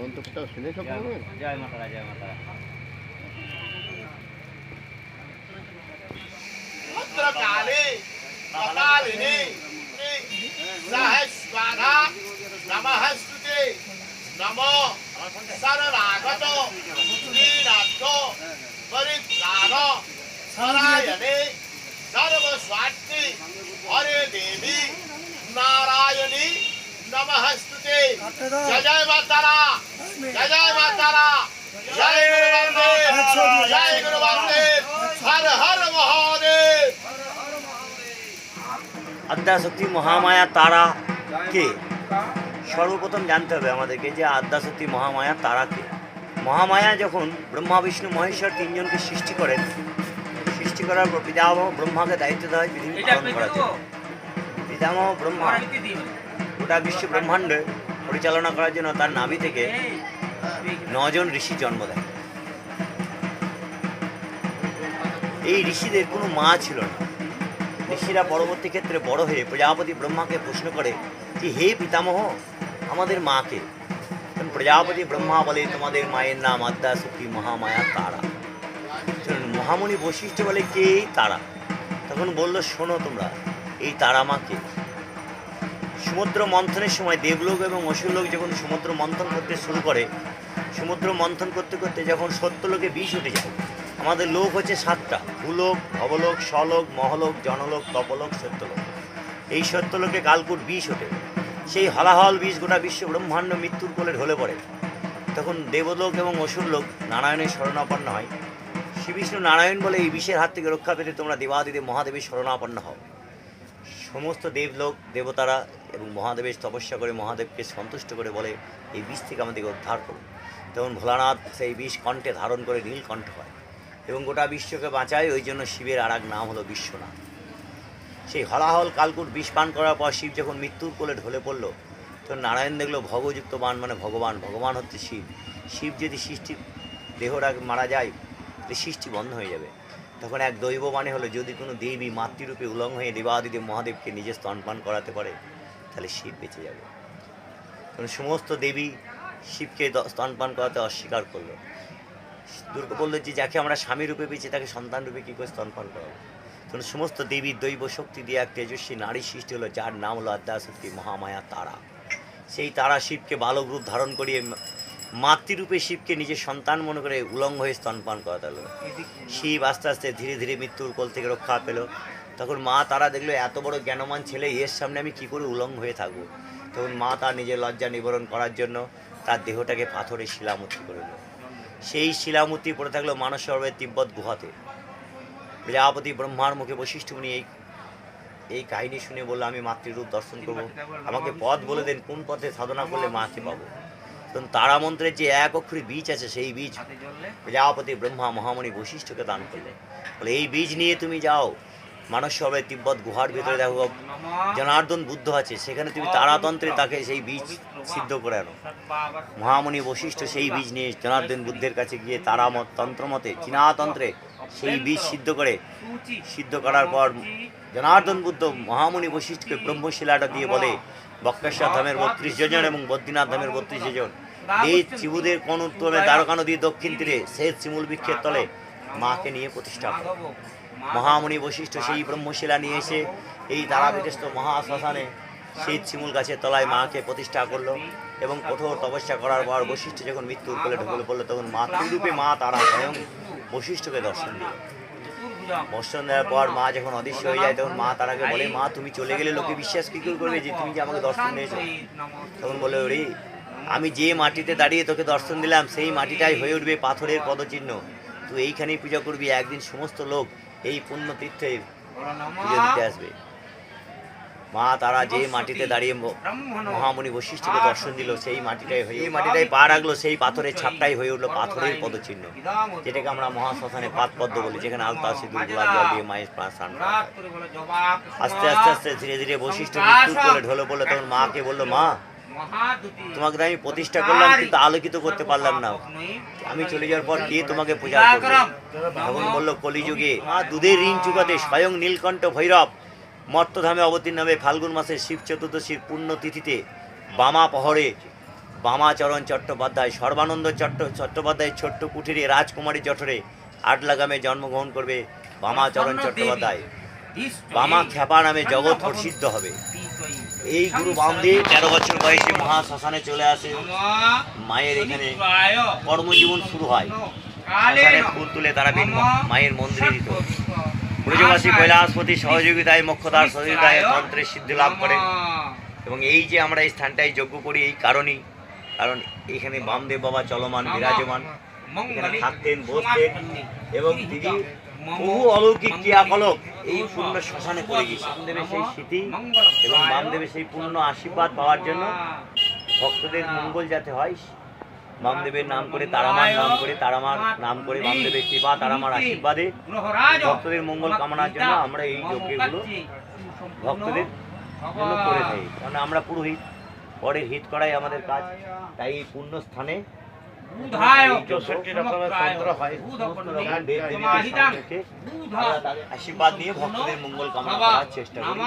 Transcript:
মন্ত্রটা শুনেছো জয় প্রথমে মা- জয় মাতারা জয় মাতারা ভদ্রকালে কপালিনী সহস্বাধা নমস্তুতে নম সররাগত শ্রীনাথ পরিত্রাণ সরায়ণে সর্বস্বার্থী হরে দেবী নারায়ণী নমস্তুতে জয় জয় মা তারা জয় জয় মা তারা জয় গুরু জয় গুরু বামদেব হর হর মহাদেব আদ্যাশক্তি মহামায়া তারা কে? সর্বপ্রথম জানতে হবে আমাদেরকে যে আদ্যাশক্তি মহামায়া তারা কে? মহামায়া যখন ব্রহ্মা বিষ্ণু মহেশ্বর তিনজনকে সৃষ্টি করেন সৃষ্টি করার পর পিতামহ ব্রহ্মাকে দায়িত্ব দেওয়া হয় পৃথিবী পালন করার জন্য পিতামহ ব্রহ্মা গোটা বিশ্ব ব্রহ্মাণ্ড পরিচালনা করার জন্য তার নাভি থেকে নজন ঋষি জন্ম দেয়। এই ঋষিদের কোনো মা ছিল না। ঋষিরা পরবর্তী ক্ষেত্রে বড় হয়ে প্রজাপতি ব্রহ্মাকে প্রশ্ন করে যে হে পিতামহ, আমাদের মাকে? প্রজাপতি ব্রহ্মা বলে, তোমাদের মায়ের নাম আদ্যা শক্তি মহামায়া তারা। মহামণি বৈশিষ্ট্য বলে, কে এই তারা? তখন বলল, শোনো তোমরা, এই তারা মাকে। সমুদ্র মন্থনের সময় দেবলোক এবং অসুরলোক যখন সমুদ্র মন্থন করতে শুরু করে সমুদ্র মন্থন করতে করতে যখন সত্যলোকে বিষ উঠে যায়, আমাদের লোক হচ্ছে সাতটা। ভূলোক, ভবলোক, স্বলোক, মহলোক, জনলোক, তপলোক, সত্যলোক। এই সত্যলোকে কালকুট বিষ ওঠে। সেই হলাহল বিষ গোটা বিশ্ব ব্রহ্মাণ্ড মৃত্যুর কোলে ঢলে পড়ে। তখন দেবলোক এবং অসুরলোক নারায়ণের শরণাপন্ন হয়। শ্রীবিষ্ণু নারায়ণ বলে এই বিষের হাত থেকে রক্ষা পেতে তোমরা দেবাদিদেব মহাদেবের শরণাপন্ন হও। সমস্ত দেবলোক, দেবতারা এবং মহাদেবের তপস্যা করে মহাদেবকে সন্তুষ্ট করে বলে এই বিষ থেকে আমাদেরকে উদ্ধার করুন। তখন ভোলানাথ সেই বিষ কণ্ঠে ধারণ করে নীলকণ্ঠ হয় এবং গোটা বিশ্বকে বাঁচায়, ওই জন্য শিবের আর এক নাম হলো বিশ্বনাথ। সেই হলাহল কালকুট বিষ পান করার পর শিব যখন মৃত্যুর কোলে ঢলে পড়ল, তখন নারায়ণ দেখল ভগযুক্ত বান মানে ভগবান ভগবান হচ্ছে শিব। শিব যদি সৃষ্টি দেহটা মারা যায়, তাহলে সৃষ্টি বন্ধ হয়ে যাবে। তখন এক দৈব মানে হলো, যদি কোনো দেবী মাতৃরূপে উলঙ্গ হয়ে দেবাদিদেব মহাদেবকে নিজে স্তনপান করাতে পারে, তাহলে শিব বেঁচে যাবে। তখন সমস্ত দেবী শিবকে স্তনপান করাতে অস্বীকার করল। দুর্গা বলল যে, যাকে আমরা স্বামী রূপে পেয়েছি, তাকে সন্তান রূপে কী করে স্তনপান করাবো? তখন সমস্ত দেবীর দৈব শক্তি দিয়ে এক তেজস্বী নারী সৃষ্টি হলো, যার নাম হলো আদ্যাশক্তি মহামায়া তারা। সেই তারা শিবকে বালক রূপ ধারণ করিয়ে মাতৃরূপে শিবকে নিজের সন্তান মনে করে উলঙ্গ হয়ে স্তনপান করাতে হলো। শিব আস্তে আস্তে ধীরে ধীরে মৃত্যুর কোল থেকে রক্ষা পেল। তখন মা তারা দেখল, এত বড় জ্ঞানমান ছেলে, এর সামনে আমি কি করে উলঙ্গ হয়ে থাকব? তখন মা তার নিজের লজ্জা নিবারণ করার জন্য তার দেহটাকে পাথরে শিলামূর্তি করে দিল সেই শিলামূর্তি পড়ে থাকল মানস সরোবরের তিব্বত গুহাতে। প্রজাপতি ব্রহ্মার মুখে বৈশিষ্ট্য উনি এই এই কাহিনী শুনে বলল আমি মাতৃরূপ দর্শন করব। আমাকে পথ বলে দেন কোন পথে সাধনা করলে মাকে পাবো? তখন তারা মন্ত্রের যে এক অক্ষরী বীজ আছে সেই বীজ প্রজাপতি ব্রহ্মা মহামণি বৈশিষ্ট্যকে দান করলেন। বলে এই বীজ নিয়ে তুমি যাও। মানস সরোবরের তিব্বত গুহার ভিতরে দেখো জনার্দন বুদ্ধ আছে সেখানে তুমি তারাতন্ত্রে তাকে সেই বীজ সিদ্ধ করে আনো। মহামণি বৈশিষ্ট্য সেই বীজ নিয়ে জনার্দন বুদ্ধের কাছে গিয়ে তারা মত তন্ত্রমতে চীনাতন্ত্রে সেই বীজ সিদ্ধ করে সিদ্ধ করার পর জনার্দন বুদ্ধ মহামণি বৈশিষ্ট্যকে ব্রহ্মশিলাটা দিয়ে বলে বক্রেশ্বর ধামের বত্রিশ জন এবং বদ্রীনাথ ধামের বত্রিশ জন। এই চিবুদের কোন উত্তমে দ্বারকা নদীর দক্ষিণ তীরে শেষ শিমুল বৃক্ষের তলে মাকে নিয়ে প্রতিষ্ঠা করে। মহামণি বৈশিষ্ট্য সেই ব্রহ্মশিলা নিয়ে এসে এই তারাপীঠস্থ মহাশ্মশানে সেই শিমুল গাছের তলায় মাকে প্রতিষ্ঠা করল এবং কঠোর তপস্যা করার পর বৈশিষ্ট্য যখন মৃত্যুর কোলে ঢুকলে পড়ল, তখন মাতৃরূপে মা তারা স্বয়ং বৈশিষ্ট্যকে দর্শন দিল। দর্শন দেওয়ার পর মা যখন অদৃশ্য হয়ে যায়, তখন মা তারাকে বলে, মা, তুমি চলে গেলে লোকে বিশ্বাস কি করে করবে যে তুমি যে আমাকে দর্শন দিয়েছ? তখন বলে ওরে, আমি যে মাটিতে দাঁড়িয়ে তোকে দর্শন দিলাম, সেই মাটিটাই হয়ে উঠবে পাথরের পদচিহ্ন। তুই এইখানেই পূজা করবি একদিন সমস্ত লোক এই পুণ্য তীর্থে পুজো দিতে আসবে। মা তারা যে মাটিতে দাঁড়িয়ে মহামণি বৈশিষ্ট্যকে দর্শন দিল সেই মাটিটাই হয়ে এই মাটিটাই পা রাখল সেই পাথরের ছাপটাই হয়ে উঠল পাথরের পদচিহ্ন। যেটাকে আমরা মহাশ্মশানে পাত পদ্ম বলি যেখানে আলতা সিঁদুর গোলাপ জল দিয়ে মায়ের স্নান আস্তে আস্তে আস্তে ধীরে ধীরে বৈশিষ্ট্য মৃত্যুর কোলে ঢলে পড়ল তখন মাকে বলল মা তোমাকে আমি প্রতিষ্ঠা করলাম কিন্তু আলোকিত করতে পারলাম না। আমি চলে যাওয়ার পর কে তোমাকে পূজা করবে? তখন বলল কলিযুগে মা দুধের ঋণ চুকাতে স্বয়ং নীলকণ্ঠ ভৈরব মর্তধামে অবতীর্ণ হবে ফাল্গুন মাসের শিব চতুর্দশীর পূর্ণ তিথিতে বামা পহরে বামাচরণ চট্টোপাধ্যায় সর্বানন্দ চট্ট চট্টোপাধ্যায়ের ছোট্ট কুঠিরে রাজকুমারী জঠরে আটলাগামে জন্মগ্রহণ করবে বামাচরণ চট্টোপাধ্যায়। বামা খ্যাপা নামে জগৎ প্রসিদ্ধ হবে। এই গুরু বামদেব তেরো বছর বয়সে মহা শ্মশানে চলে আসে। মায়ের এখানে কর্মজীবন শুরু হয়। শ্মশানে ফুল তুলে তারা মায়ের মন্দিরে দিত। ব্রজবাসী কৈলাসপতি সহযোগিতায় মোক্ষদার সহযোগিতায় তন্ত্রের সিদ্ধি লাভ করে। এবং এই যে আমরা এই স্থানটায় যজ্ঞ করি এই কারণেই, কারণ এখানে বামদেব বাবা চলমান, বিরাজমান। এখানে থাকতেন, বসতেন। এবং তিনি বহু অলৌকিক ক্রিয়াকলাপ এই পূর্ণ শ্মশানে করে গেছে বামদেবের সেই স্মৃতি এবং বামদেবের সেই পূর্ণ আশীর্বাদ পাওয়ার জন্য ভক্তদের মঙ্গল যাতে হয় বামদেবের নাম করে তারামার নাম করে তারামার নাম করে বামদেবের কৃপা তারামার আশীর্বাদে ভক্তদের মঙ্গল কামনার জন্য আমরা এই যজ্ঞগুলো ভক্তদের জন্য করে থাকি। কারণ আমরা পুরোহিত পরের হিত করাই আমাদের কাজ। তাই এই পুণ্য স্থানে আশীর্বাদ নিয়ে ভক্তদের মঙ্গল কামনা করার চেষ্টা করি